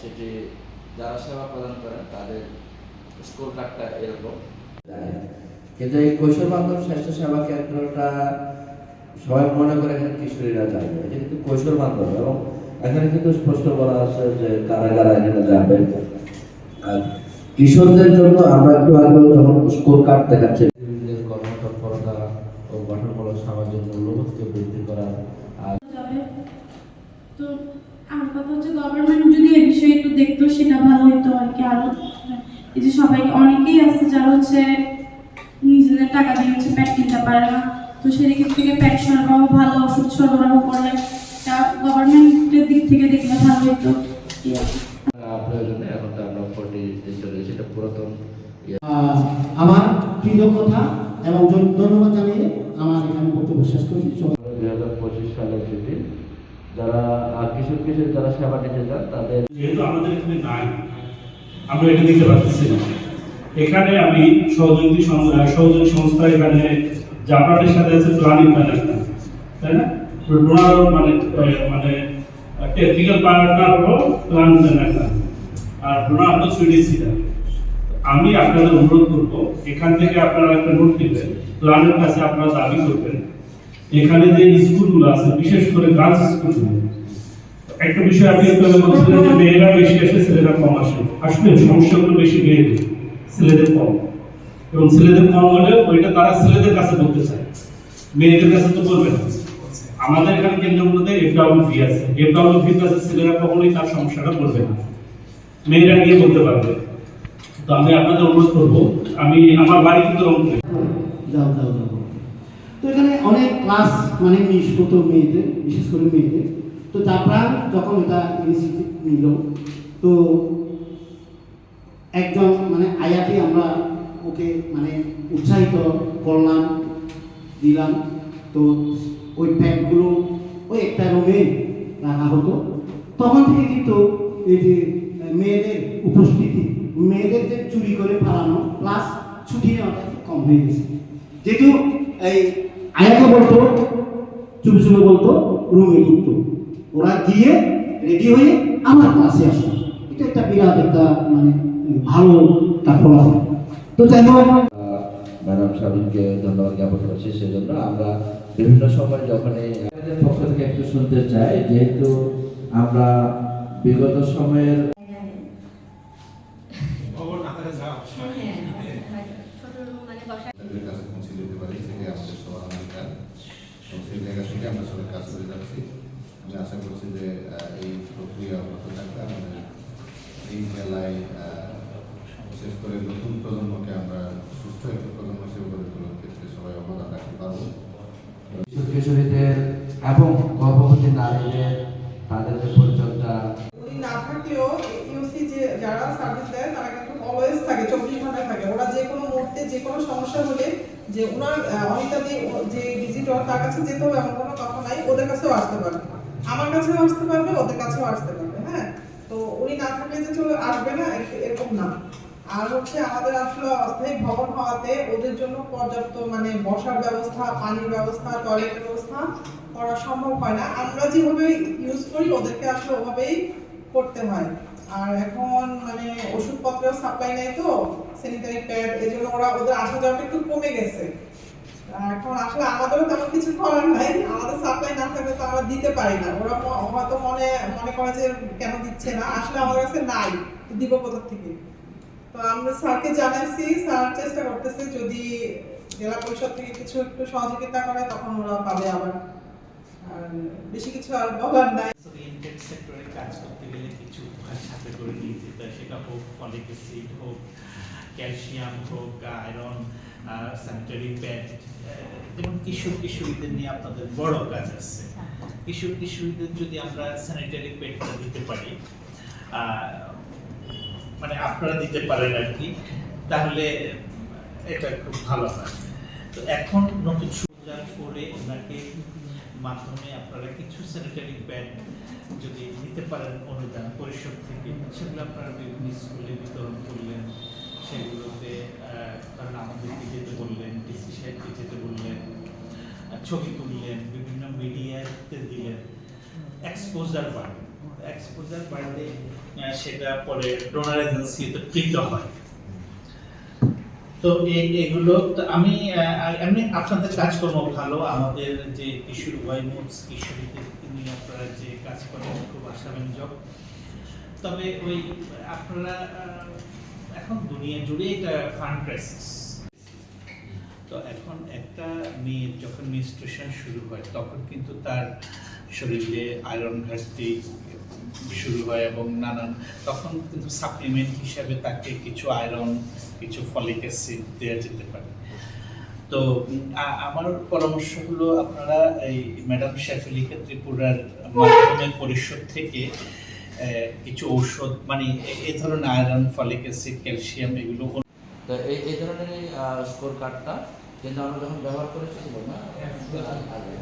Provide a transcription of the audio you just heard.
সেটি যারা সেবা প্রদান করেন তাদের স্কোর কার্ডটা এরকম। কিন্তু এই কৈশোর বান্ধব স্বাস্থ্য সেবা কেন্দ্রটা সবাই মনে করে এখানে কিশোরীরা যাবে। এটা কিন্তু কৈশোর বান্ধব এবং এখানে কিন্তু স্পষ্ট বলা আছে যে কারা কারা এখানে যাবে আর কিশোরদের জন্য আমরা একটু আগে যখন স্কোর কার্ড দেখাচ্ছি কর্মতৎপরতা ও গঠনমূলক সামাজিক মূল্যবোধকে বৃদ্ধি করা আর হচ্ছে গভর্নমেন্ট যদি এই বিষয়ে একটু দেখতো সেটা ভালো হতো আর কি আরও। এই যে সবাই অনেকেই আছে যারা হচ্ছে নিজেদের টাকা দিয়ে হচ্ছে প্যাট কিনতে পারে না। তো সেদিক থেকে প্যাট সরবরাহ ভালো ওষুধ সরবরাহ করলে গভর্নমেন্টের দিক থেকে দেখলে ভালো হতো সেটা আমার কৃতজ্ঞতা এবং জন- ধন্যবাদ জানিয়ে আমার এখানে বক্তব্য শেষ করছি দুই হাজার পঁচিশ সালের ছুটি যারা কিশোর কিশোর যারা সেবা নিতে তাদের যেহেতু আমাদের এখানে নাই, আমরা এটা দিতে পারতেছি না। এখানে আমি সহযোগী সহযোগী সংস্থা এখানে জাপানের সাথে আছে ম্যানেজমেন্ট তাই না? ডোনার মানে মানে টেকনিক্যাল পার্টনার হলো ম্যানেজমেন্ট আর ডোনার হলো আমি আপনাদের অনুরোধ করব, এখান থেকে আপনারা একটা নোট নেবেন প্ল্যানের কাছে আপনারা দাবি করবেন। এখানে যে স্কুলগুলো আছে, বিশেষ করে গার্লস স্কুলগুলো একটা বিষয় আপনি আগে বলছিলেন যে মেয়েরা বেশি আসে, ছেলেরা কম আসে। আসলে সমস্যাগুলো বেশি মেয়েদের, ছেলেদের কম। এবং ছেলেদের কম হলে ওইটা তারা ছেলেদের কাছে বলতে চায়। মেয়েদের কাছে তো বলবে না। আমাদের এখানে কেন্দ্রগুলোতে এফডাব্লিউপি আছে। এফডাব্লিউপি কাছে ছেলেরা কখনোই তার সমস্যাটা বলবে না। মেয়েরা গিয়ে বলতে পারবে। তো আমি আপনাদের অনুরোধ করব, আমি আমার বাড়ি কিন্তু রংপুরে। যাও যাও যাও। তো এখানে অনেক ক্লাস মানে হতো মেয়েদের, বিশেষ করে মেয়েদের। তো যাত্রা যখন এটা ইনিশিয়েটিভ নিল, তো একজন মানে আয়াকে আমরা ওকে মানে উৎসাহিত করলাম, দিলাম। তো ওই প্যান্টগুলো ওই একটা রুমে রাখা হতো। তখন থেকে কিন্তু এই যে মেয়েদের উপস্থিতি, মেয়েদের যে চুরি করে পালানো প্লাস ছুটি কম হয়ে গেছে। যেহেতু এই আয়াকে বলতো চুপে চুপে বলতো, রুমে ঢুকতো। ওরা গিয়ে রেডি হয়ে আমার ক্লাসে আসে। এটা একটা বিরাট একটা মানে ভালো তার ফলাফল তো যাই হোক। ম্যাডাম সাবিনকে ধন্যবাদ জ্ঞাপন করছি সেজন্য আমরা বিভিন্ন সময় যখন এই পক্ষ থেকে একটু শুনতে চাই যেহেতু আমরা বিগত সময়ের তাদের কাছে পৌঁছে দিতে পারি সেটাই আমাদের সবার অঙ্গীকার এবং সেই জায়গা থেকে আমরা সবাই কাজ করে যাচ্ছি আমি আশা করছি যে এই প্রক্রিয়া অব্যাহত থাকবে। আমাদের এই আহ, বিশেষ করে নতুন প্রজন্মকে আমরা সুস্থ একটি প্রজন্ম হিসেবে গড়ে তোলার ক্ষেত্রে সবাই অবদান রাখতে পারব। কিশোরীদের এবং গর্ভবতী নারীদের তাদের যে পরিচর্যা। না থাকলেও ইউসি যে যারা সার্ভিস দেয় তারা কিন্তু অলওয়েজ থাকে চব্বিশ ঘণ্টা থাকে। ওরা যে কোনো মুহূর্তে যে কোনো সমস্যা হলে যে ওনার অনিতা যে ভিজিটর তার কাছে যেতে হবে এমন কোনো কথা নাই ওদের কাছেও আসতে পারবে আমার কাছেও আসতে পারবে, ওদের কাছেও আসতে পারবে হ্যাঁ? তো উনি না থাকলে যে চলে আসবে না এর- এরকম না। আর হচ্ছে আমাদের আসলে অস্থায়ী ভবন হওয়াতে ওদের জন্য পর্যাপ্ত মানে বসার ব্যবস্থা, পানির ব্যবস্থা, টয়লেটের ব্যবস্থা করা সম্ভব হয় না। আমরা যেভাবে ইউজ করি, ওদেরকে আসলে ওভাবেই করতে হয়। আর এখন মানে ওষুধপত্রের সাপ্লাই নেই তো স্যানিটারি প্যাড এই জন্য ওরা ওদের আসা যাওয়াটা একটু কমে গেছে। এখন আসলে আমাদেরও তেমন কিছু করার নাই। আমাদের সাপ্লাই না থাকলে তো আমরা দিতে পারি না। ওরা হয়তো মনে মনে করে যে কেন দিচ্ছে না। আসলে আমাদের কাছে নাই। দিব কোথা থেকে? তো আমরা স্যারকে জানাইছি, স্যার চেষ্টা করতেছে যদি জেলা পরিষদ থেকে কিছু একটু সহযোগিতা করে, তখন ওরা পাবে আবার। বেশি কিছু আর বলার নাই। কাজ করতে গেলে কিছু সাথে করে নিয়ে যেতে হয় সেটা হোক ফলিক অ্যাসিড হোক ক্যালসিয়াম হোক আয়রন স্যানিটারি প্যাড যেমন কিশোর কিশোরীদের নিয়ে আপনাদের বড় কাজ আছে। কিশোর কিশোরীদের যদি আমরা স্যানিটারি প্যাডটা দিতে পারি মানে আপনারা দিতে পারেন আর কি, তাহলে এটা খুব ভালো হয়। তো এখন নতুন সুবিধা করে ওনাকে মাধ্যমে আপনারা কিছু স্যানিটারি প্যাড যদি নিতে পারেন অনুদান পরিষদ থেকে, সেগুলো আপনারা বিভিন্ন স্কুলে বিতরণ করলেন, সেগুলোতে কারণ আমাদেরকে যেতে বললেন, ডিসি সাহেবকে যেতে বললেন ছবি তুললেন, বিভিন্ন মিডিয়াতে দিলেন। এক্সপোজার বাড়বে এক্সপোজার বাড়লে সেটা পরে ডোনার এজেন্সিতে কৃত হয়। তো এগুলো আমি এমনি আপনাদের কাজকর্ম ভালো, আমাদের যে কিশোর আপনারা যে কাজ করেন, খুব আশাব্যঞ্জক। তবে ওই, আপনারা এখন দুনিয়া জুড়ে এটা ফান্ড ক্রাইসিস তো এখন একটা মেয়ের যখন মেনস্ট্রুয়েশন শুরু হয়, তখন কিন্তু তার শরীরে আয়রন ঘাটতি শুরু হয় এবং নানান তখন কিন্তু সাপ্লিমেন্ট হিসাবে তাকে কিছু আয়রন কিছু ফলিক অ্যাসিড দেওয়া যেতে পারে। তো আমার পরামর্শ হলো আপনারা এই ম্যাডাম শেফিলিকা ত্রিপুরার মাধ্যমে পরিষদ থেকে কিছু ঔষধ মানে এ- ধরনের আয়রন ফলিক অ্যাসিড ক্যালসিয়াম এগুলো তো এই এই ধরনের স্কোর কার্ডটা কিন্তু আমরা যখন ব্যবহার করেছি না? আগে